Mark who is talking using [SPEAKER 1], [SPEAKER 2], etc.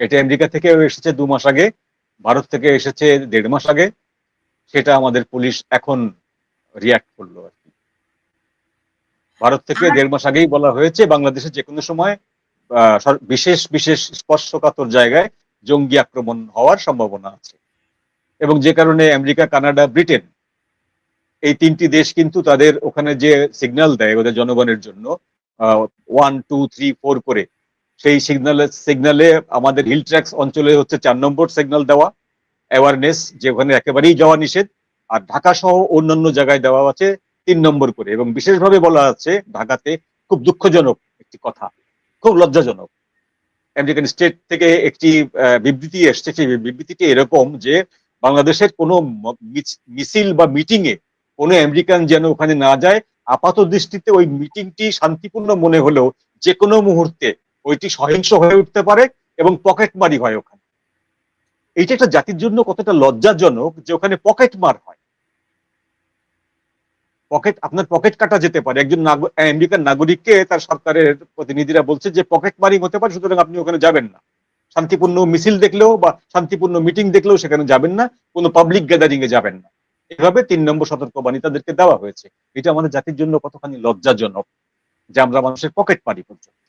[SPEAKER 1] এটা আমেরিকা থেকে এসেছে দু মাস আগে ভারত থেকে এসেছে দেড় মাস আগে। সেটা আমাদের পুলিশ এখন রিয়াক্ট করল আর কি। ভারত থেকে দেড় মাস আগেই বলা হয়েছে বাংলাদেশে যে কোনো সময় বিশেষ বিশেষ স্পর্শকাতর জায়গায় জঙ্গি আক্রমণ হওয়ার সম্ভাবনা আছে। এবং যে কারণে আমেরিকা কানাডা ব্রিটেন এই তিনটি দেশ কিন্তু তাদের ওখানে যে সিগন্যাল দেয় ওদের জনগণের জন্য ওয়ান টু থ্রি ফোর করে সেই সিগন্যালে সিগনালে আমাদের হিল ট্র্যাক্স অঞ্চলে হচ্ছে চার নম্বর সিগনাল দেওয়া। অ্যাওয়ারনেস যে ওখানে একেবারেই যাওয়া নিষেধ। আর ঢাকা সহ অন্যান্য জায়গায় দেওয়া আছে তিন নম্বর করে। এবং বিশেষভাবে বলা আছে, ঢাকাতে খুব দুঃখজনক একটি কথা। খুব লজ্জাজনক। আমেরিকান স্টেট থেকে একটি বিবৃতি এসছে। সেই বিবৃতিটি এরকম যে, বাংলাদেশের কোনো মিছিল বা মিটিং এ কোনো আমেরিকান যেন ওখানে না যায়, আপাত দৃষ্টিতে ওই মিটিংটি শান্তিপূর্ণ মনে হলেও যে কোনো মুহূর্তে ওইটি সহিংস হয়ে উঠতে পারে এবং পকেটমারি হয় ওখানে। এইটা একটা জাতির জন্য কতটা লজ্জাজনক যে ওখানে পকেট মার হয়। পকেট, আপনার পকেট কাটা যেতে পারে। একজন আমেরিকান নাগরিককে তার সরকারের প্রতিনিধিরা বলছে যে পকেট মারিং হতে পারে, সুতরাং আপনি ওখানে যাবেন না। শান্তিপূর্ণ মিছিল দেখলেও বা শান্তিপূর্ণ মিটিং দেখলেও সেখানে যাবেন না, কোনো পাবলিক গ্যাদারিং এ যাবেন না। এভাবে তিন নম্বর সতর্কবাণী তাদেরকে দেওয়া হয়েছে। এটা আমাদের জাতির জন্য কতখানি লজ্জাজনক যে আমরা মানুষের পকেট মারি পর্যন্ত।